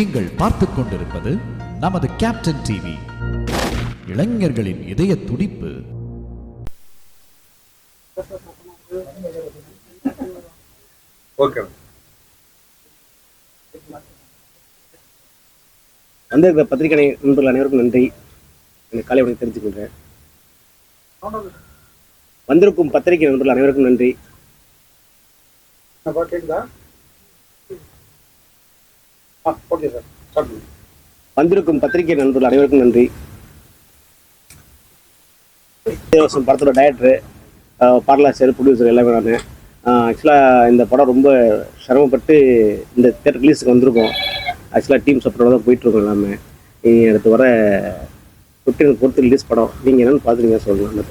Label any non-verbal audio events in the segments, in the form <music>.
நீங்கள் பார்த்துக் கொண்டிருப்பது நமது கேப்டன் டிவி இளைஞர்களின் இதய துடிப்பு. ஓகே வந்திருக்கிற பத்திரிகை நண்பர்கள் அனைவருக்கும் நன்றி. எனக்கு காலை வணக்கம் தெரிஞ்சுக்கின்றேன் வந்திருக்கும் பத்திரிகை நண்பர்கள் அனைவருக்கும் நன்றி. Okay sir. வந்திருக்கும் பத்திரிகை நண்பர்கள் அனைவருக்கும் நன்றி. தேவசம் படத்தோட டைரக்டரு பாடலாசிரியர் ப்ரொடியூசர் எல்லாமே நான். ஆக்சுவலாக இந்த படம் ரொம்ப சிரமப்பட்டு இந்த தேட்டர் ரிலீஸுக்கு வந்திருக்கோம். ஆக்சுவலாக டீம் சப்போர்ட்டோட தான் போயிட்டுருக்கோம் எல்லாமே. இனி அடுத்து வர ஃபிஃப்டீன் பொறுத்து ரிலீஸ் படம். நீங்கள் என்னென்னு பார்த்துருங்க சொல்லலாம் அந்த.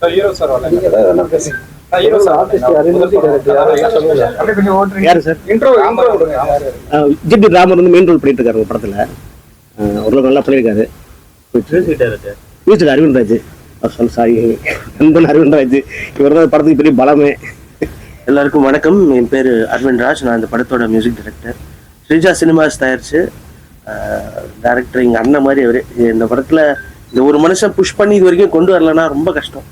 சார் ஜிபி ராமர் வந்து மெயின் ரோல் பண்ணிட்டு இருக்காரு படத்தில். ஓரளவு நல்லா பண்ணியிருக்காரு மியூசிக் அரவிந்த் ராஜ் சாரி நண்பன் அரவிந்த் ராஜ் இவர் தான் படத்துக்கு பெரிய பலமே. எல்லாருக்கும் வணக்கம். என் பேர் அரவிந்த் ராஜ். நான் இந்த படத்தோட மியூசிக் டைரக்டர் ஸ்ரீஜா சினிமாஸ் தயாரிச்சு டேரக்டர் எங்கள் அண்ணன் மாதிரி அவர். இந்த படத்தில் இந்த ஒரு மனுஷன் புஷ் பண்ணி இது வரைக்கும் கொண்டு வரலன்னா ரொம்ப கஷ்டம்.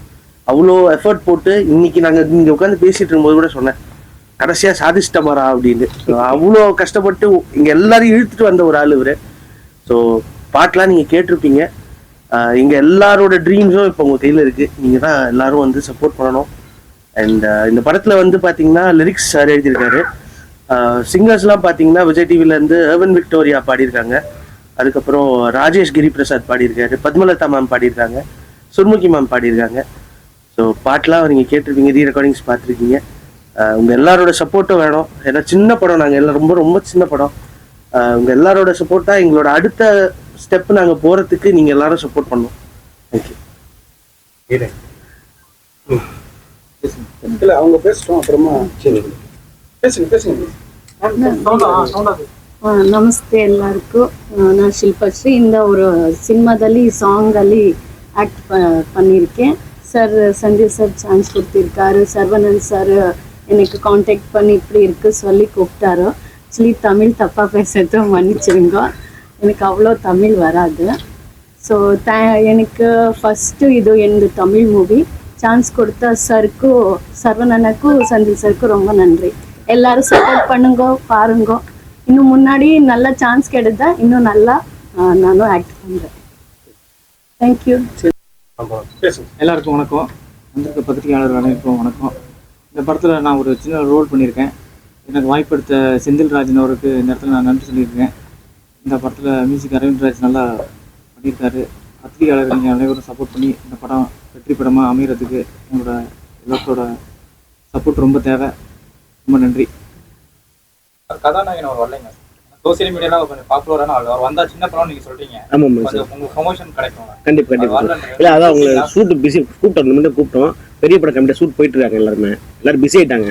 அவ்வளோ எஃபர்ட் போட்டு இன்னைக்கு நாங்கள் இங்கே உட்காந்து பேசிட்டு இருக்கும்போது கூட சொன்னேன் கடைசியாக சாதிச்சிட்டமாரா அப்படின்னு. அவ்வளோ கஷ்டப்பட்டு இங்கே எல்லாரையும் இழுத்துட்டு வந்த ஒரு ஆள் இவர். ஸோ பாட்டெலாம் நீங்கள் கேட்டிருப்பீங்க. இங்கே எல்லாரோட ட்ரீம்ஸும் இப்போ உங்கள் கையில் இருக்குது நீங்கள் தான் எல்லாரும் வந்து சப்போர்ட் பண்ணணும். அண்ட் இந்த படத்தில் வந்து பார்த்தீங்கன்னா லிரிக்ஸ் சார் எழுதியிருக்காரு. சிங்கர்ஸ்லாம் பார்த்தீங்கன்னா விஜய் டிவிலேருந்து ஏர்வன் விக்டோரியா பாடியிருக்காங்க. அதுக்கப்புறம் ராஜேஷ் கிரி பிரசாத் பாடியிருக்காரு. பத்மலதா மேம் பாடியிருக்காங்க. சுர்முகி மேம் பாடியிருக்காங்க. ஸோ பாட்டெலாம் நீங்கள் கேட்டிருப்பீங்க ரீ ரெக்கார்டிங்ஸ் பார்த்துருக்கீங்க. உங்கள் எல்லாரோட சப்போர்ட்டும் வேணும். ஏன்னா சின்ன படம் நாங்கள் எல்லாம் ரொம்ப ரொம்ப சின்ன படம். உங்கள் எல்லாரோட சப்போர்ட்டாக எங்களோட அடுத்த ஸ்டெப் நாங்கள் போகிறதுக்கு நீங்கள் எல்லாரும் சப்போர்ட் பண்ணோம் தேங்க்யூ இல்லை அவங்க பேசிட்டோம் அப்புறமா சரி. பேசுங்க பேசுங்க. ನಮಸ್ತೆ ಎಲ್ಲರಿಗೂ ನಾನು ಶಿಲ್ಪಶ್ರೀ ಇಂದ ಅವರು ಸಿನಿಮಾದಲ್ಲಿ ಸಾಂಗಲ್ಲಿ ಆ್ಯಕ್ಟ್ ಪನ್ನಿರ್ಕೆ சார் சஞ்சய் சார் சான்ஸ் கொடுத்திருக்காரு. சர்வனந்த் சார் எனக்கு காண்டாக்ட் பண்ணி இப்படி இருக்கு சொல்லி கூப்பிட்டாரு. ஆக்சுவலி தமிழ் தப்பாக பேசுறது மன்னிச்சிருங்க. எனக்கு அவ்வளோ தமிழ் வராது. ஸோ த எனக்கு ஃபஸ்ட்டு இது எனது தமிழ் மூவி சான்ஸ் கொடுத்த சருக்கும் சர்வனனுக்கும் சஞ்சய் சருக்கும் ரொம்ப நன்றி. எல்லாரும் சப்போர்ட் பண்ணுங்க பாருங்க. இன்னும் முன்னாடி நல்லா சான்ஸ் கிடைத்தா இன்னும் நல்லா நானும் ஆக்ட் பண்ணுறேன் தேங்க்யூ எல்லாருக்கும் வணக்கம். வந்திருக்க பத்திரிகையாளர் அனைவருக்கும் வணக்கம். இந்த படத்தில் நான் ஒரு சின்ன ரோல் பண்ணியிருக்கேன். எனக்கு வாய்ப்பெடுத்த செந்தில் ராஜன் அவருக்கு இந்த இடத்துல நான் நன்றி சொல்லியிருக்கேன். இந்த படத்தில் மியூசிக் அரவிந்த் ராஜ் நல்லா பண்ணியிருக்காரு. பத்திரிகையாளர் நீங்கள் அனைவரும் சப்போர்ட் பண்ணி இந்த படம் வெற்றி படமாக அமைகிறதுக்கு எங்களோட எல்லாத்தோட சப்போர்ட் ரொம்ப தேவை. ரொம்ப நன்றி. கதாநாயகன் அவர் வரலைங்க சோசியல் மீடியால கொஞ்சம் பாப்புலரான ஆள். அவர் வந்தா சின்ன படம் நீங்க சொல்றீங்க. கொஞ்சம் உங்களுக்கு ப்ரொமோஷன் கிடைக்கும். கண்டிப்பாக வரல இல்லை அதான் அவங்க ஷூட் பிஸி கூப்பிட்டோம் மட்டும் கூப்பிட்டோம். பெரிய படம் கம்மியாக ஷூட் போயிட்டு இருக்காங்க எல்லாருமே. எல்லாரும் பிஸி ஆயிட்டாங்க.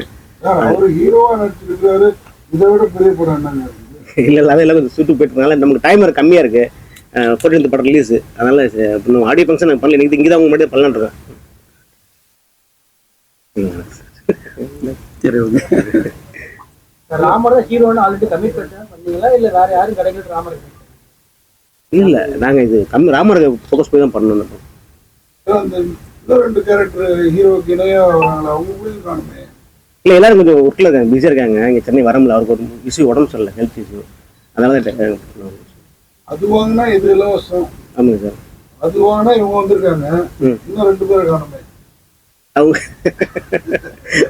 அவரு ஹீரோவா நடிச்சிருக்காரு. இதை விட பெரிய படம் என்னங்க? இல்லை இல்லை அதெல்லாம் கொஞ்சம் ஷூட்டு போயிட்டு இருக்கனால நமக்கு டைம் கம்மியாக இருக்கு. ஃபோர்டீன்த் படம் ரிலீஸ் அதனால இன்னும் ஆடியோ ஃபங்க்ஷன் நாங்கள் பண்ணல. இங்கே தான் உங்க மட்டும் பண்ணலான்னு இருக்கேன் ம். சரி ஓகே ராமர் தான் ஹீரோன்னு ஆல்ரெடி கமிட் பண்ணீங்களா? இல்ல வேற யாரும் கிடைக்கல ராமர் இல்லை நாங்கள் இது கம்மி ராமரை ஃபோக்கஸ் போய் தான் பண்ணணும் ரெண்டு கேரக்டர் ஹீரோக்கு இணையா அவங்க இல்லை எல்லாரும் கொஞ்சம் ஒர்க்கில் இருக்காங்க பிஸியாக இருக்காங்க. இங்கே சென்னை வர முடியல அவருக்கு ஒரு இஷ்யூ உடம்பு சரியில்லை ஹெல்த் இஷ்யூ அதனால தான் அது வாங்கினா இது இலவசம். ஆமாங்க சார். அது வாங்கினா இவங்க வந்திருக்காங்க. இன்னும் ரெண்டு பேரை காணுமே. அவங்க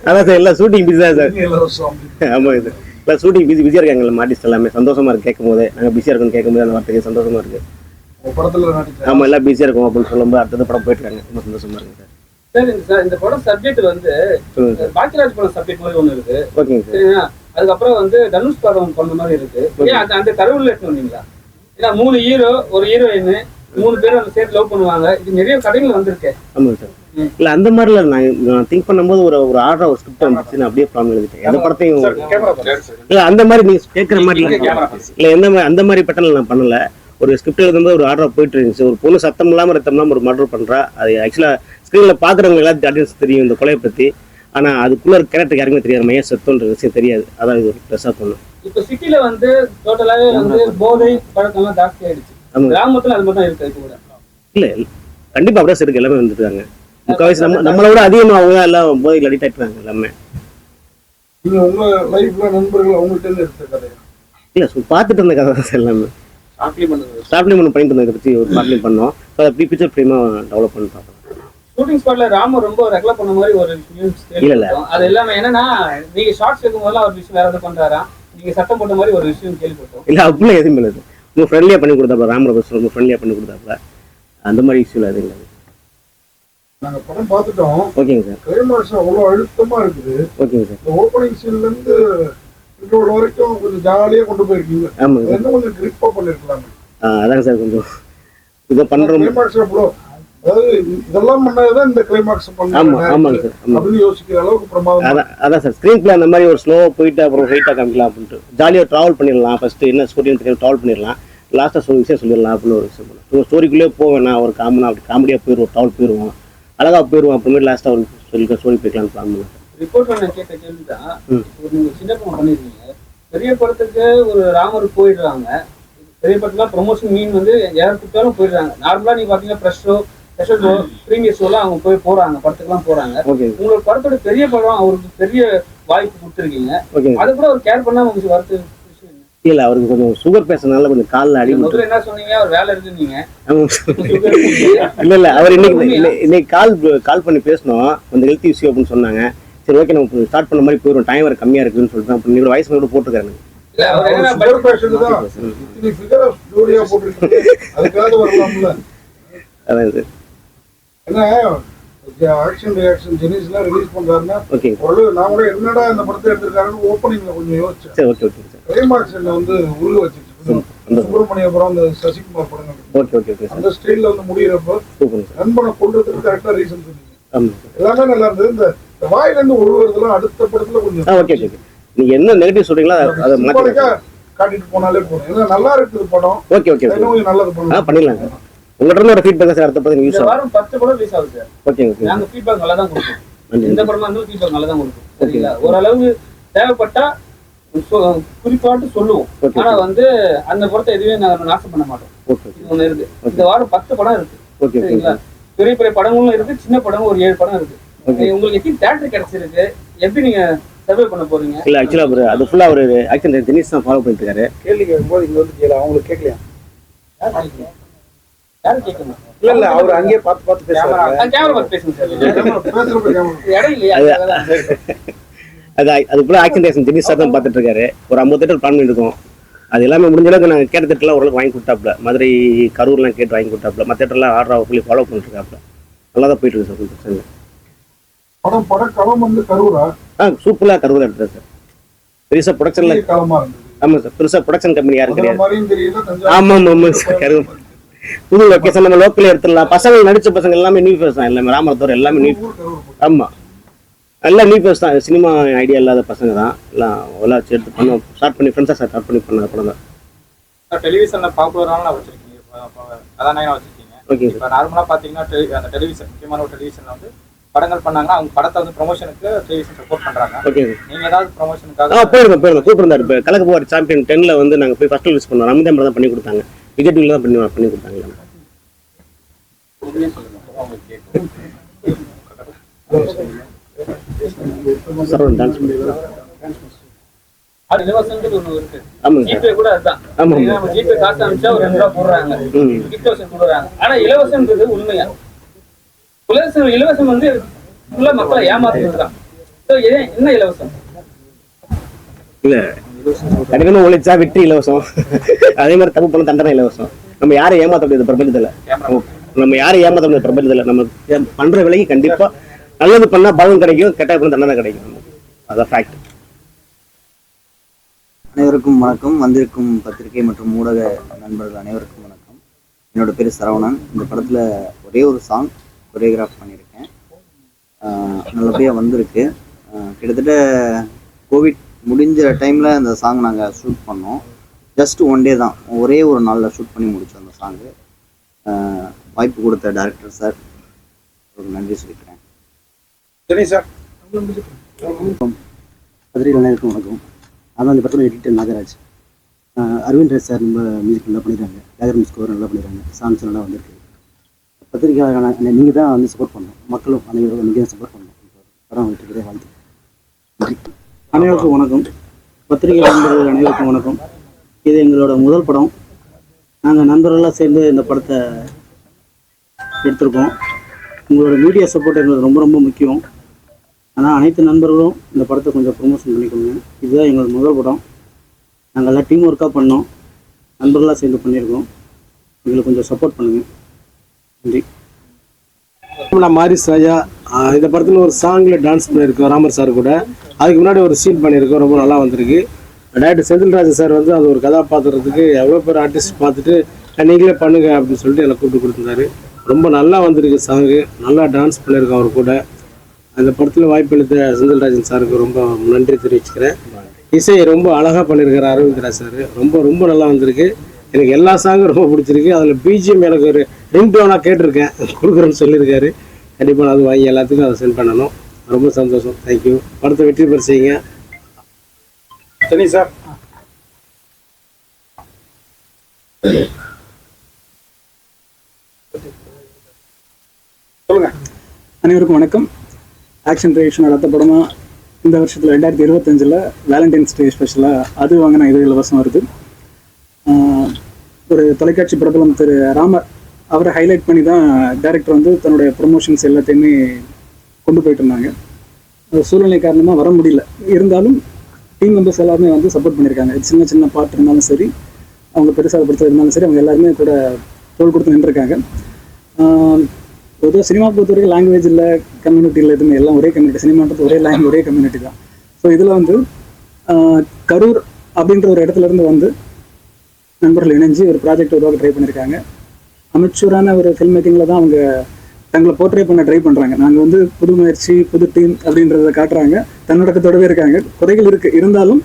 அதான் சார் எல்லாம் ஷூட்டிங் பிஸி தான் சார். ஆமாங்க சார் எல்லாம் ஷூட்டிங் பிஸி பிஸியாக இருக்காங்க எல்லாம் ஆர்டிஸ்ட் எல்லாமே. சந்தோஷமா இருக்கு கேட்கும் போதே நாங்கள் பிஸியாக இருக்கோம்னு கேட்கும் போது அந்த வார்த்தைக்கு சந்தோஷமா இருக்கு. படத்துல ஆமாம் எல்லாம் பிஸியாக இருக்கும் அப்படின்னு சொல்லும்போது அடுத்தது படம் போயிட்டு இருக்காங்க. ரொம்ப சந்தோஷமா இருக்கு சார். சரி சார் இந்த படம் சப்ஜெக்ட் வந்து பாக்கியராஜ் படம் சப்ஜெக்ட் மாதிரி ஒண்ணு இருக்கு. ஓகேங்க சார். அதுக்கப்புறம் வந்து தனுஷ் படம் பண்ண மாதிரி இருக்கு. அந்த அந்த கருவில் எடுத்து வந்தீங்களா ஏன்னா மூணு ஹீரோ ஒரு ஹீரோயின் மூணு பேரும் அந்த சேர்த்து லவ் பண்ணுவாங்க. இது நிறைய கடைகள் வந்திருக்கு. ஆமாங்க சார். இல்லை அந்த மாதிரிலாம் நான் திங்க் பண்ணும்போது ஒரு ஒரு ஆர்டர் ஒரு ஸ்கிரிப்ட் வந்துச்சு. நான் அப்படியே ப்ராப்ளம் எழுதிட்டேன். எந்த படத்தையும் இல்லை அந்த மாதிரி நீங்கள் கேட்குற மாதிரி நீங்க இல்லை. எந்த மாதிரி அந்த மாதிரி பேட்டர்ல நான் பண்ணல. ஒரு ஸ்கிரிப்ட் எழுதும்போது ஒரு ஆர்டர் போயிட்டு இருந்துச்சு. ஒரு பொண்ணு சத்தம் இல்லாமல் ரத்தம் இல்லாமல் ஒரு மர்டர் பண்ணுறா அது ஆக்சுவலாக ஸ்க்ரீனில் பார்க்குறவங்க எல்லாத்தையும் ஆடியன்ஸ் தெரியும் இந்த கொலையை பற்றி ஆனால் அதுக்குள்ள கேரக்டர் யாருக்குமே தெரியாது மையம் சத்தம்ன்ற விஷயம் தெரியாது. அதான் இது ஒரு ப்ளஸ்ஸாக தோணும் இப்ப சிட்டில வந்து டோட்டலாவே வந்து போதை பழக்கம் எல்லாம் ஜாஸ்தி ஆயிடுச்சு. கிராமத்துல அது மட்டும் இருக்கு இல்ல கண்டிப்பா அப்படியே இருக்கு எல்லாமே வந்துருக்காங்க முக்கால்வாசி நம்ம நம்மளை விட அதிகமா அவங்க எல்லாம் போதையில் அடிக்ட் ஆயிட்டாங்க எல்லாமே. நீங்க உங்க லைஃப்ல நண்பர்கள் அவங்கள்ட்ட இருந்து எடுத்த கதையா? இல்ல so பார்த்துட்டு இருந்த கதை தான் எல்லாமே. ஒன்று பண்ணிட்டு இருந்ததை பற்றி ஒரு பார்ட்லையும் பண்ணோம். ஸோ அதை பிக்சர் ஃப்ரேமாக டெவலப் பண்ணி பார்க்கலாம் ஷூட்டிங் ஸ்பாட்ல ராம ரொம்ப ரெக்லா பண்ண மாதிரி ஒரு நியூஸ் இல்ல, இல்ல. அது எல்லாமே என்னன்னா நீங்க ஷார்ட்ஸ் எடுக்கும் போதெல்லாம் ஒரு விஷயம் வேற எதாவது பண்றாரா? நீங்க சத்தம் போட்ட மாதிரி ஒரு விஷயம் கேள்விப்பட்டோம். இல்லை அப்படிலாம் எதுவும் இல்லை. ரொம்ப ஃப்ரெண்ட்லியாக பண்ணி கொடுத்தாப்புல ராமர பஸ் ரொம்ப ஃப்ரெண்ட்லியாக பண்ணி கொடுத்தாப்புல. அந்த மாதிரி இஷ்யூல எதுவும் இல்லை. நாங்க படம் பார்த்துட்டோம். ஓகேங்க சார். கிளைமாக்ஸ் அவ்வளவு அழுத்தமா இருக்குது. ஓகேங்க சார். இந்த ஓப்பனிங் சீன்ல இருந்து இன்ட்ரோல் வரைக்கும் கொஞ்சம் ஜாலியா கொண்டு போயிருக்கீங்க. ஆமாங்க சார். இன்னும் கொஞ்சம் கிரிப்பா பண்ணிருக்கலாம். ஆ, அதாங்க சார் கொஞ்சம் இதை பண்ணுறோம் கிளைமாக்ஸ் அவ்வளோ அதாவது இதெல்லாம் பண்ணாதான் இந்த கிளைமாக்ஸ் ஆமாங்க சார் ஆமாம் அப்படின்னு யோசிக்கிற அளவுக்கு பிரமாதம் அதான் சார் ஸ்க்ரீன் பிளே அந்த மாதிரி ஒரு ஸ்லோ போயிட்டு அப்புறம் ஹைட்டாக காமிக்கலாம் அப்படின்ட்டு. ஜாலியாக ட்ராவல் பண்ணிடலாம். ஃபஸ்ட்டு என்ன தெரியும் ட்ராவல் பண்ணிடலாம். லாஸ்ட்டாக சொல்லி விஷயம் சொல்லிடலாம் அப்படின்னு ஒரு விஷயம் பண்ணோம் ஸ்டோரிக்குள்ளே போவேண்ணா ஒரு அப்படி காமெடியாக போயிடுவோம் ட்ராவல் போயிடுவோம். அழகாக போயிடுவோம் அப்புறமேட்டு லாஸ்ட்டாக ஒரு சொல்லி ஸ்டோரி போய்க்கலாம்னு பிளான் ரிப்போர்ட் நான் கேட்ட கேள்விதான் ம். ஒரு நீங்க சின்ன படம் பண்ணிருக்கீங்க. பெரிய படத்துக்கு ஒரு ராமர் போயிடுறாங்க. பெரிய படத்துல ப்ரொமோஷன் மீன் வந்து யார் கொடுத்தாலும் போயிடுறாங்க. நார்மலா நீங்க பாத்தீங்கன்னா fresh show special show premiere ஷோலாம் அவங்க போய் போறாங்க படத்துக்குலாம் போறாங்க. ஓகே. உங்களோட படத்தோட பெரிய படம் அவருக்கு பெரிய வாய்ப்பு கொடுத்துருக்கீங்க. ஓகே. அது கூட அவர் கேர் பண்ணாம உங்களுக்கு வருது? இல்லை அவருக்கு கொஞ்சம் சுகர் பேசுறதுனால கொஞ்சம் காலில் அடி முதல்ல என்ன சொன்னீங்க? அவர் வேலை இருக்குன்னீங்க. <laughs> இல்ல இல்ல அவர் இன்னைக்கு இன்னைக்கு கால் கால் பண்ணி பேசணும் கொஞ்சம் ஹெல்த் இஷ்யூ அப்படின்னு சொன்னாங்க. சரி ஓகே நம்ம ஸ்டார்ட் பண்ண மாதிரி போயிடும் டைம் வேற கம்மியா இருக்குன்னு சொல்லிட்டு அப்ப நீங்க வயசு கூட போட்டுருக்காரு. போட்டுருக்கீங்க. அதான் இது. ஏன்னா ஆக்ஷன் ரியாக்ஷன் ஜெனிஸ்லாம் ரிலீஸ் பண்றாருன்னா நான் கூட என்னடா இந்த படத்தை எடுத்திருக்காருன்னு ஓப்பனிங்ல கொஞ்சம் யோசிச்சேன். சரி ஓகே ஓகே சார் கிளைமாக்ஸ் என்ன வந்து உருக வச்சிருச்சு அந்த சுப்பிரமணியபுரம் அந்த சசிகுமார் படங்கள் அந்த ஸ்டைல்ல வந்து முடியிறப்போ சார் நண்பனை கொள்றதுக்கு கரெக்டா ரீசன் எல்லாமே நல்லா இருந்தது. இந்த வாயில இருந்து உழுவுறதுலாம் அடுத்த படத்துல கொஞ்சம் நீங்க என்ன நெகட்டிவ் சொல்றீங்களோ அதை- காட்டிட்டு போனாலே போதும். ஏன்னா நல்லா இருக்குது படம். ஓகே ஓகே நல்லது பண்ணலாம். பண்ணிடலாம் சார் உங்கள்கிட்ட இருந்து ஒரு ஃபீட்பேக் சார் அடுத்த படம் யூஸ் இந்த ஆகும் வாரம் பத்து படம் ரிலீஸ் ஆகுது சார். ஓகே ஓகே நாங்க ஃபீட்பேக் நல்லா தான் கொடுப்போம். எந்த படமா இருந்தாலும் ஃபீட்பேக் நல்லா தான் கொடுப்போம். சரிங்களா? ஓரளவுக்கு தேவைப்பட்டா குறிப்பாட்டு சொல்லுவோம். ஆனா வந்து அந்த படத்தை எதுவுமே நாங்க நாசம் பண்ண மாட்டோம். ஓகே இது ஒண்ணு இருக்கு. இந்த வாரம் பத்து படம் இருக்கு. ஓகே ஓகே சரிங்களா? பெரிய பெரிய படங்களும் இருக்கு சின்ன படமும் ஒரு ஏழு படம் இருக்கு. உங்களுக்கு எத்தனை தேட்டர் கிடைச்சிருக்கு? எப்படி நீங்க சர்வே பண்ண போறீங்க? இல்ல ஆக்சுவலா அது ஃபுல்லா ஒரு ஆக்சுவலி தினேஷ் தான் ஃபாலோ பண்ணிட்டு இருக்காரு. கேள்வி கேட்கும்போது இங்க வந்து கேளு அவங்களுக்கு கேட்கலையா யார் கேட்கணும்? யார் கேட்கணும் இல்ல இல்ல அவர் அங்கேயே பார்த்து பார்த்து பேசுறாங்க கேமரா பார்த்து பேசுங்க சார். பேசுறப்ப கேமரா. இடம் இல்லையா? அது-. அது ஃபுல்லாக ஆக்ஷன் டேஷன் சார் தான் பார்த்துட்டு இருக்காரு. ஒரு ஐம்பது தேட்டர் பிளான் பண்ணியிருக்கோம். அது எல்லாமே முடிஞ்ச அளவுக்கு நாங்கள் கேட்ட தேட்டர்லாம் ஓரளவுக்கு வாங்கி கொடுத்தாப்புல. மதுரை கரூர்லாம் கேட்டு வாங்கி கொடுத்தாப்புல. மற்ற தேட்டர்லாம் ஆர்டர் சொல்லி ஃபாலோ பண்ணிட்டு இருக்காப்புல. நல்லா தான் போயிட்டு இருக்கு சார் கொஞ்சம் பிரச்சனை இல்லை. படம் படம் களம் வந்து கரூரா? ஆ சூப்பராக கரூர் எடுத்தார் சார். பெருசாக ப்ரொடக்ஷனில் ஆமாம் சார் பெருசாக ப்ரொடக்ஷன் கம்பெனி யாரும் கிடையாது. ஆமாம் ஆமாம் சார் கரூர். புது லொக்கேஷன் நம்ம லோக்கல் எடுத்துடலாம். பசங்க நடிச்ச பசங்க எல்லாமே நியூ ஃபேஸ் தான். எல்லாமே ராமரத்தோர் எல்லாமே நியூ. ஆமாம் எல்லாம் நியூ ஃபேஸ் தான். சினிமா ஐடியா இல்லாத பசங்க தான். எல்லாம் எல்லாம் சேர்த்து பண்ணோம் ஸ்டார்ட் பண்ணி ஃப்ரெண்ட்ஸாக ஸ்டார்ட் பண்ணி பண்ண படம் தான். டெலிவிஷன்ல பாப்புலரான வச்சிருக்கீங்க. கதாநாயகனா வச்சிருக்கீங்க. ஓகே இப்போ நார்மலா பாத்தீங்கன்னா அந்த டெலிவிஷன் முக்கியமான ஒரு டெலிவிஷன்ல வந்து படங்கள் பண்ணாங்கன்னா அவங்க படத்தை வந்து ப்ரொமோஷனுக்கு டெலிவிஷன் சப்போர்ட் பண்றாங்க. ஓகே நீங்க ஏதாவது ஆ ப்ரொமோஷனுக்காக போயிருந்தோம் போயிருந்தோம் கூப்பிட்டுருந்தாரு. இப்போ கலக்க போவார் சாம்பியன் டென்ல வந்து நாங்கள் போய் ஃபர்ஸ்ட் யூஸ் பண்ணோம். ரமதான் தான் பண்ணி கொடுத்தாங்க. டிவியில் தான் பண்ணி பண்ணி கொடுத்தாங்க. சரவணன் டான்ஸ் அது இலவசம்ன்றது ஒண்ணு இருக்கு. ஆமாங்க சார். ஒரு இலவசம்ன்றது உண்மையா? இலவசம் வந்து மக்களை ஏமாத்துறது தான். So, ஏன் என்ன இலவசம்? இல்லை. எனக்கு உழைச்சா வெற்றி இலவசம். <laughs> அதே மாதிரி தப்பு பண்ண தண்டனை இலவசம். நம்ம யாரை ஏமாத்த முடியாது பிரபஞ்சத்தில்? நம்ம யாரை ஏமாத்த முடியாது பிரபஞ்சத்தில்? நம்ம பண்ற விலைக்கு கண்டிப்பா நல்லது பண்ணா பலன் கிடைக்கும் கெட்ட பண்ண தண்டனை கிடைக்கும். அதான் ஃபேக்ட் அனைவருக்கும் வணக்கம். வந்திருக்கும் பத்திரிகை மற்றும் ஊடக நண்பர்கள் அனைவருக்கும் வணக்கம். என்னோட பேர் சரவணன். இந்த படத்தில் ஒரே ஒரு சாங் கொரியோகிராஃப் பண்ணியிருக்கேன். ஆஹ் நல்லபடியாக வந்திருக்கு. ஆஹ் கிட்டத்தட்ட கோவிட் முடிஞ்ச டைமில் அந்த சாங் நாங்கள் ஷூட் பண்ணோம். ஜஸ்ட் ஒன் டே தான். ஒரே ஒரு நாளில் ஷூட் பண்ணி முடித்தோம் அந்த சாங்கு வாய்ப்பு கொடுத்த டேரக்டர் சார் ஒரு நன்றி சொல்லிக்கிறேன். சரி சார் பத்திரிகை அனைவருக்கும் வணக்கம். அதான் இந்த படத்தில் எடிட்டர் நாகராஜ். அரவிந்த் ராஜ் சார் நம்ம மியூசிக் நல்லா பண்ணிடுறாங்க. பேக்ரவுண்ட் ஸ்கோர் நல்லா பண்ணிடுறாங்க. சாங்ஸ் நல்லா வந்திருக்கு. பத்திரிகையாளரான நீங்கள் தான் வந்து சப்போர்ட் பண்ணணும். மக்களும் அனைவரும் நீங்கள் தான் சப்போர்ட் பண்ணணும். படம் வந்துட்டு வாழ்த்து. நன்றி. அனைவருக்கும் வணக்கம். பத்திரிகை நண்பர்கள் அனைவருக்கும் வணக்கம். இது எங்களோட முதல் படம். நாங்கள் நண்பர்களாக சேர்ந்து இந்த படத்தை எடுத்திருக்கோம். உங்களோட மீடியா சப்போர்ட் எங்களுக்கு ரொம்ப ரொம்ப முக்கியம். ஆனால் அனைத்து நண்பர்களும் இந்த படத்தை கொஞ்சம் ப்ரொமோஷன் பண்ணிக்கோங்க. இதுதான் எங்களோட முதல் படம். நாங்கள் எல்லாம் டீம் ஒர்க்காக பண்ணோம். நண்பர்களாக சேர்ந்து பண்ணியிருக்கோம். எங்களுக்கு கொஞ்சம் சப்போர்ட் பண்ணுங்கள் நன்றி. நான் மாரிஸ் ராஜா இந்த படத்தில் ஒரு சாங்கில் டான்ஸ் பண்ணியிருக்கோம் ராமர் சார் கூட. அதுக்கு முன்னாடி ஒரு சீன் பண்ணியிருக்கோம் ரொம்ப நல்லா வந்திருக்கு. டேரக்டர் செந்தில்ராஜ் சார் வந்து அது ஒரு கதாபாத்திரத்துக்கு எவ்வளோ பேர் ஆர்டிஸ்ட் பார்த்துட்டு நீங்களே பண்ணுங்க அப்படின்னு சொல்லிட்டு என்னை கூப்பிட்டு கொடுத்துருந்தாரு. ரொம்ப நல்லா வந்திருக்கு சாங்கு நல்லா டான்ஸ் பண்ணியிருக்கோம் அவர் கூட. அந்த படத்தில் வாய்ப்பளித்த செந்தில்ராஜன் சாருக்கு ரொம்ப நன்றி தெரிவிச்சுக்கிறேன். இசை ரொம்ப அழகாக பண்ணியிருக்கிறார் அரவிந்த் ராஜ் சார். ரொம்ப ரொம்ப நல்லா வந்திருக்கு. எனக்கு எல்லா சாங்கும் ரொம்ப பிடிச்சிருக்கு. அதில் பிஜிஎம் எனக்கு ஒரு ரிங் டோனாக கேட்டிருக்கேன். கொடுக்குறேன்னு சொல்லியிருக்காரு. கண்டிப்பாக நான் அது வாங்கி எல்லாத்துக்கும் அதை சென்ட் பண்ணணும். ரொம்ப சந்தோஷம். தேங்க்யூ படத்தை வெற்றி பெற செய்யுங்க. சரி சார் சொல்லுங்க. அனைவருக்கும் வணக்கம். ஆக்ஷன் ரியாக்ஷன் அடுத்த படமாக இந்த வருஷத்தில் ரெண்டாயிரத்தி இருபத்தஞ்சில் வேலண்டைன்ஸ் டே ஸ்பெஷலாக அது வாங்கின இது இலவசம் வருது. ஒரு தொலைக்காட்சி பிரபலம் திரு ராமர் அவரை ஹைலைட் பண்ணி தான் டேரக்டர் வந்து தன்னுடைய ப்ரொமோஷன்ஸ் எல்லாத்தையுமே கொண்டு போயிட்டு இருந்தாங்க. சூழ்நிலை காரணமாக வர முடியல. இருந்தாலும் டீம் மெம்பர்ஸ் எல்லாருமே வந்து சப்போர்ட் பண்ணியிருக்காங்க. சின்ன சின்ன பாட்டு இருந்தாலும் சரி அவங்க பெருசாக படுத்த இருந்தாலும் சரி அவங்க எல்லாருமே கூட தோல் கொடுத்து நின்றுருக்காங்க. பொதுவாக சினிமா பொறுத்த வரைக்கும் லாங்குவேஜ் இல்லை கம்யூனிட்டி இல்லை எதுவுமே எல்லாம் ஒரே கம்யூனிட்டி சினிமான்றது ஒரே லாங்குவேஜ் ஒரே கம்யூனிட்டி தான். ஸோ இதில் வந்து கரூர் அப்படின்ற ஒரு இடத்துல இருந்து வந்து நண்பர்கள் இணைஞ்சு ஒரு ப்ராஜெக்ட் உருவாக்க ட்ரை பண்ணியிருக்காங்க. அமைச்சூரான ஒரு ஃபில்ம் மேக்கிங்கில் தான் அவங்க தங்களை போர்ட்ரே பண்ண ட்ரை பண்ணுறாங்க நாங்கள் வந்து புது முயற்சி புது டீம் அப்படின்றத காட்டுறாங்க. தன்னடக்கத்தோடவே இருக்காங்க. குறைகள் இருக்குது இருந்தாலும்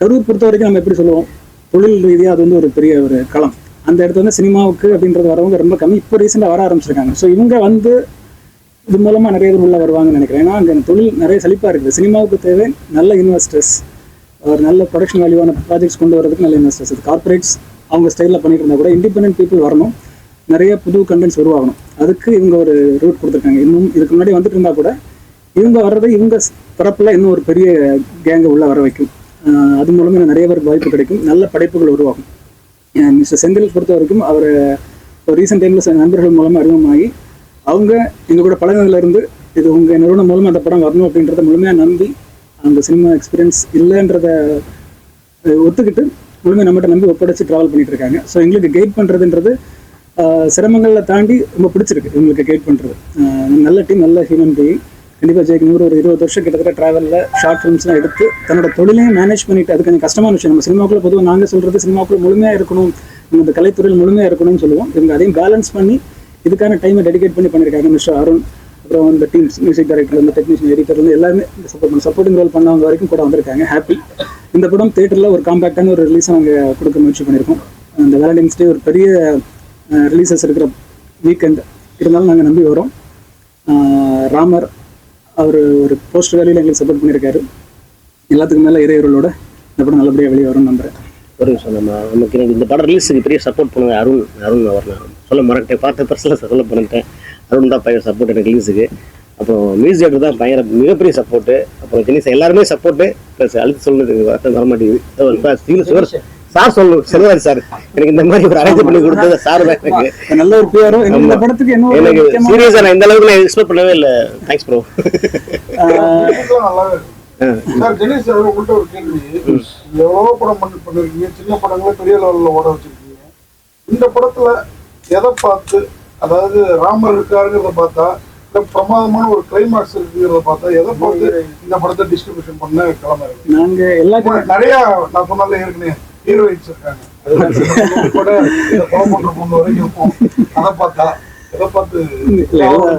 கரூர் பொறுத்த வரைக்கும் நம்ம எப்படி சொல்லுவோம்? தொழில் ரீதியாக அது வந்து ஒரு பெரிய ஒரு களம். அந்த இடத்துல வந்து சினிமாவுக்கு அப்படின்றது வரவங்க ரொம்ப கம்மி. இப்போ ரீசெண்டாக வர ஆரம்பிச்சிருக்காங்க. ஸோ இவங்க வந்து இது மூலமாக நிறைய பேர் உள்ளே வருவாங்கன்னு நினைக்கிறேன். ஏன்னா அங்கே தொழில் நிறைய செழிப்பாக இருக்குது. சினிமாவுக்கு தேவை நல்ல இன்வெஸ்டர்ஸ் ஒரு நல்ல ப்ரொடக்ஷன் வேல்யூவான ப்ராஜெக்ட்ஸ் கொண்டு வரதுக்கு நல்ல இன்வெஸ்டர்ஸ் இது கார்ப்பரேட்ஸ் அவங்க ஸ்டைலில் பண்ணிட்டு இருந்தால் கூட இண்டிபெண்ட் பீப்புள் வரணும். நிறைய புது கண்டென்ட்ஸ் உருவாகணும். அதுக்கு இவங்க ஒரு ரூட் கொடுத்துருக்காங்க. இன்னும் இதுக்கு முன்னாடி வந்துட்டு இருந்தா கூட இவங்க வர்றது இவங்க தரப்பில் இன்னும் ஒரு பெரிய கேங்கை உள்ள வர வைக்கும். அது மூலமாக நிறைய பேருக்கு வாய்ப்பு கிடைக்கும். நல்ல படைப்புகள் உருவாகும். மிஸ்டர் செந்தில் பொறுத்த வரைக்கும் அவர் இப்போ ரீசெண்ட் டைமில் நண்பர்கள் மூலமாக அறிமுகமாகி அவங்க எங்கள் கூட பழகினதுலேருந்து இது உங்கள் நிறுவனம் மூலமாக அந்த படம் வரணும் அப்படின்றத முழுமையாக நம்பி அந்த சினிமா எக்ஸ்பீரியன்ஸ் இல்லைன்றத ஒத்துக்கிட்டு ஒழுங்காக நம்மகிட்ட நம்பி ஒப்படைச்சு ட்ராவல் பண்ணிட்டு இருக்காங்க ஸோ எங்களுக்கு கைட் பண்ணுறதுன்றது சிரமங்களை தாண்டி ரொம்ப பிடிச்சிருக்கு இவங்களுக்கு கைட் பண்ணுறது நல்ல டீம் நல்ல ஹியூமன் பீயிங் கண்டிப்பாக ஜெயிக்கு நூறு ஒரு இருபது வருஷம் கிட்டத்தட்ட ட்ராவலில் ஷார்ட் ஃபிலிம்ஸ்லாம் எடுத்து தன்னோட தொழிலையும் மேனேஜ் பண்ணிட்டு அது கொஞ்சம் கஷ்டமான விஷயம். நம்ம சினிமாக்குள்ள பொதுவாக நாங்கள் சொல்கிறது சினிமாக்குள்ள முழுமையாக இருக்கணும் நம்ம இந்த கலைத்துறையில் முழுமையாக இருக்கணும்னு சொல்லுவோம். இவங்க அதையும் பேலன்ஸ் பண்ணி இதுக்கான டைமை டெடிகேட் பண்ணி பண்ணியிருக்காங்க மிஸ்டர் அருண். அப்புறம் இந்த டீம்ஸ் மியூசிக் டைரக்டர்லேருந்து டெக்னீஷியன் எடிட்டர்லேருந்து எல்லாருமே சப்போர்ட் பண்ண சப்போர்ட்டிங் ரோல் பண்ணவங்க வரைக்கும் கூட வந்திருக்காங்க. ஹாப்பி இந்த படம் தேட்டரில் ஒரு காம்பேக்டான ஒரு ரிலீஸ் நாங்கள் கொடுக்க முயற்சி பண்ணியிருக்கோம். அந்த வேலண்டைன்ஸ் டே ஒரு பெரிய ரிலீசஸ் இருக்கிற வீக்கெண்ட் இருந்தாலும் நாங்கள் நம்பி வரோம் ராமர் அவர் ஒரு போஸ்ட் வேலையில் எங்களுக்கு சப்போர்ட் பண்ணியிருக்காரு. எல்லாத்துக்கும் மேலே இறையர்களோட இந்த படம் நல்லபடியாக வெளியே வரும்னு நம்புறேன். ஒரு நிமிஷம் நம்ம நமக்கு இந்த படம் ரிலீஸுக்கு பெரிய சப்போர்ட் பண்ணுவேன் அருண் அருண் அவர் நான் சொல்ல மறக்கிட்டேன் பார்த்த பர்சனில் சொல்ல பண்ணிட்டேன் அருண் தான் பயங்கர சப்போர்ட் எனக்கு ரிலீஸுக்கு அப்புறம் மியூசிக் தான் பயங்கர மிகப்பெரிய சப்போர்ட்டு அப்புறம் தினேஷ் எல்லாருமே சப்போர்ட்டு ப்ளஸ் அழுத்து சொல்லுறது வர மாட்டேங்குது. சார் சொல்லணும் செல்வாரி சார். எனக்கு இந்த மாதிரி ஒரு அரேஞ்ச் பண்ணி கொடுத்தது சார் தான் எனக்கு. நல்ல ஒரு பேரும் இந்த. படத்துக்கு என்ன எனக்கு சீரியஸாக நான் இந்த அளவுக்கு நான் எக்ஸ்பெக்ட் பண்ணவே இல்லை. தேங்க்ஸ் ப்ரோ உங்கள்கிட்ட ஒரு கேள்வி. படம் பண்ணி பண்ணிருக்கீங்க சின்ன படங்களை பெரிய லெவல்ல ஓட வச்சிருக்கீங்க. இந்த படத்துல எதை பார்த்து அதாவது ராமர் இருக்காருங்கிறத பார்த்தா பிரமாதமான ஒரு கிளைமாக்ஸ் இருக்குங்கிறத பார்த்தா எதை பார்த்து இந்த படத்தை டிஸ்ட்ரிபியூஷன் பண்ண கிளம்புறீங்க நாங்க எல்லா நிறைய நான் சொன்னால ஏற்கனவே ஹீரோயின்ஸ் இருக்காங்க. கூட இந்த படம் பண்ற பொண்ணு வரைக்கும் இருக்கும். அதை பார்த்தா எதை பார்த்து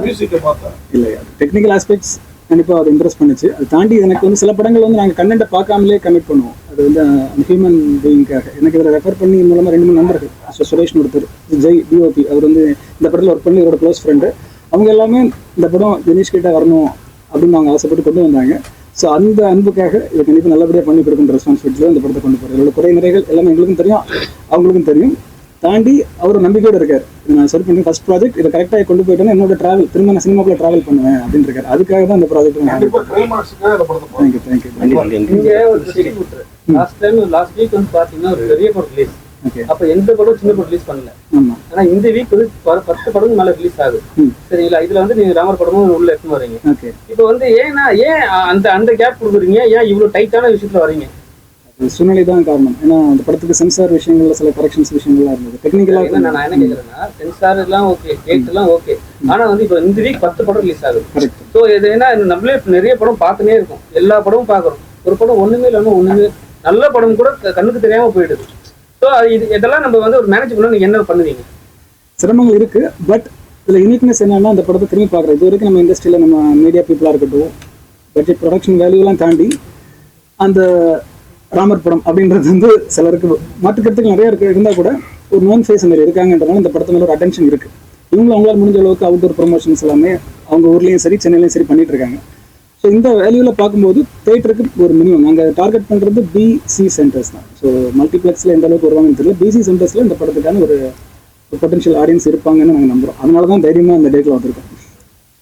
மியூசிக்கை பார்த்தா? இல்லை டெக்னிக்கல் ஆஸ்பெக்ட்ஸ் கண்டிப்பாக அது இம்ப்ரெஸ் பண்ணுச்சு. அது தாண்டி எனக்கு வந்து சில படங்கள் வந்து நாங்கள் கண்டென்ட்டை பார்க்காமலே கமிட் பண்ணுவோம். அது வந்து அந்த ஹியூமன் பீயிங்காக எனக்கு இதில் ரெஃபர் பண்ணி மூலமாக ரெண்டு மூணு நம்பர்கள் ஸோ சுரேஷ்னு ஒருத்தர் ஜெய் டிஓபி அவர் வந்து இந்த படத்தில் ஒர்க் பண்ணி இவரோட க்ளோஸ் ஃப்ரெண்டு அவங்க எல்லாமே இந்த படம் தினேஷ் கிட்ட வரணும் அப்படின்னு அவங்க ஆசைப்பட்டு கொண்டு வந்தாங்க. ஸோ அந்த அன்புக்காக இதை கண்டிப்பாக நல்லபடியாக பண்ணி கொடுக்குன்ற ரெஸ்பான்சிபிலிட்டியில் இந்த படத்தை கொண்டு போகிறேன் இதோட குறை நிறைகள் எல்லாமே எங்களுக்கும் தெரியும் அவங்களுக்கும் தெரியும். தாண்டி அவர் நம்பிக்கையோட இருக்கார். இது நான் சரி பண்ணி ஃபர்ஸ்ட் ப்ராஜெக்ட் இதை கரெக்டாக கொண்டு போயிட்டேன்னா என்னோட டிராவல் திரும்ப நான் சினிமாக்குள்ள டிராவல் பண்ணுவேன் அப்படின்னு இருக்காரு. அதுக்காக தான் இந்த project thank you thank you distributor last time last week வந்து பாத்தீங்கன்னா ஒரு பெரிய படம் ரிலீஸ் ஓகே அப்ப எந்த படம் சின்ன படம் ரிலீஸ் பண்ணல. ஆமாம் ஆனா இந்த வீக் வந்து பத்து படம் மேல ரிலீஸ் ஆகுது. ம். சரிங்களா? இதுல வந்து நீங்க ராமர் படமும் உள்ள எடுத்துன்னு வரீங்க. ஓகே இப்போ வந்து ஏன்னா ஏன் அந்த அந்த கேப் கொடுக்குறீங்க? ஏன் இவ்வளவு டைட்டான விஷயத்துல வரீங்க? சூழ்நிலை தான் காரணம். ஏன்னா அந்த படத்துக்கு சென்சார் விஷயங்கள்ல சில கரெக்ஷன்ஸ் விஷயங்கள்லாம் இருந்தது. என்ன நான் டெக்னிக்கலாக என்ன கேக்குறேன்னா சென்சார் எல்லாம் ஓகே கேட் எல்லாம் ஓகே ஆனா வந்து இப்போ இந்த வீக் பத்து படம் ரிலீஸ் ஆகுது. கரெக்ட் ஸோ இது என்ன நம்மளே நிறைய படம் பார்த்துனே இருக்கோம். எல்லா படமும் பார்க்குறோம். ஒரு படம் ஒண்ணுமே இல்லாம ஒண்ணுமே நல்ல படம் கூட கண்ணுக்கு தெரியாம போயிடுது. ஸோ இது இதெல்லாம் நம்ம வந்து ஒரு மேனேஜ் பண்ண நீங்க என்ன பண்ணுவீங்க? சிரமங்கள் இருக்கு பட் இதுல யூனிக்னஸ் என்னன்னா அந்த படத்தை திரும்பி பார்க்குறது. இது வரைக்கும் நம்ம இண்டஸ்ட்ரியில நம்ம மீடியா பீப்புளாக இருக்கட்டும் பட்ஜெட் ப்ரொடக்ஷன் வேல்யூலாம் தாண்டி அந்த ராமர் படம் அப்படின்றது வந்து சிலருக்கு மாற்றுக்கிறதுக்கு நிறைய இருக்கு. இருந்தால் கூட ஒரு நோன் ஃபேஸ் மாதிரி இருக்காங்கன்றனால இந்த படத்து மேல ஒரு அட்டென்ஷன் இருக்கு. இவங்களும் அவங்களால முடிஞ்ச அளவுக்கு அவுட்டோர் ப்ரொமோஷன்ஸ் எல்லாமே அவங்க ஊர்லேயும் சரி சென்னையிலையும் சரி பண்ணிட்டு இருக்காங்க. ஸோ இந்த வேல்யூவில் பார்க்கும்போது தேட்டருக்கு ஒரு மினிமம் நாங்கள் டார்கெட் பண்ணுறது பிசி சென்டர்ஸ் தான். ஸோ மல்டிப்ளெக்ஸில் எந்த அளவுக்கு வருவாங்கன்னு தெரியல. பிசி சென்டர்ஸில் இந்த படத்துக்கான ஒரு பொட்டன்ஷியல் ஆடியன்ஸ் இருப்பாங்கன்னு நாங்கள் நம்புறோம். அதனால தான் தைரியமாக இந்த டேட்டில் வந்திருக்கோம்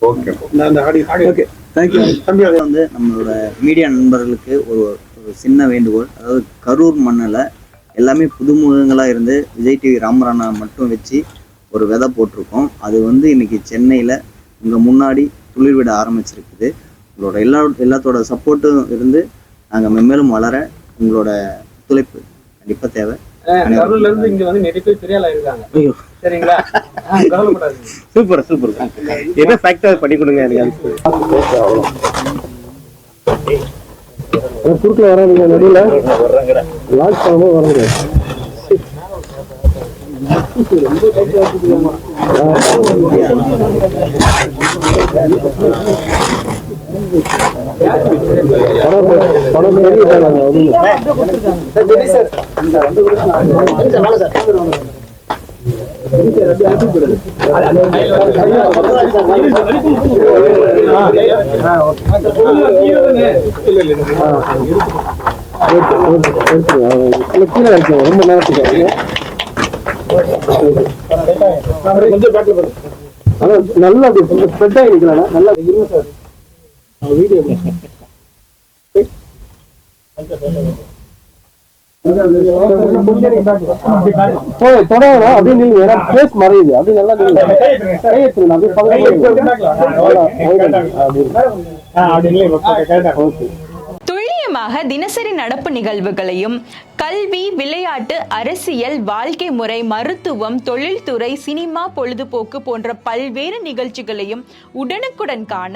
ஓகே அந்த ஆடி ஆடி ஓகே தேங்க்யூ தம்பி அது வந்து நம்மளோட மீடியா நண்பர்களுக்கு ஒரு ஒரு சின்ன வேண்டுகோள். அதாவது கரூர் மண்ணில் எல்லாமே புதுமுகங்களாக இருந்து விஜய் டிவி ராமராணா மட்டும் வச்சு ஒரு விதை போட்டிருக்கோம். அது வந்து இன்னைக்கு சென்னையில் உங்கள் முன்னாடி துளிர் விட ஆரம்பிச்சிருக்குது. உங்களோட எல்லா எல்லாத்தோட சப்போர்ட்டும் இருந்து நாங்கள் மென்மேலும் வளர உங்களோட ஒத்துழைப்பு கண்டிப்பாக தேவை. Super super. என்ன ஃபேக்டர் பண்ணி கொடுங்க எனக்கு? குறுக்கில் வராதுங்க நடுவில். லாக் பண்ணாமல் வராது படம் படம் கீழே இருக்கு. ரொம்ப நேரத்துக்கு நல்லா ஸ்ப்ரெட் நல்லா இருங்க சார் வீடியோ நீங்க பேஸ் மறையுது. நல்லா நீங்க துல்லியமாக தினசரி நடப்பு நிகழ்வுகளையும் கல்வி விளையாட்டு அரசியல் வாழ்க்கை முறை மருத்துவம் தொழில்துறை சினிமா பொழுதுபோக்கு போன்ற பல்வேறு நிகழ்ச்சிகளையும் உடனுக்குடன் காண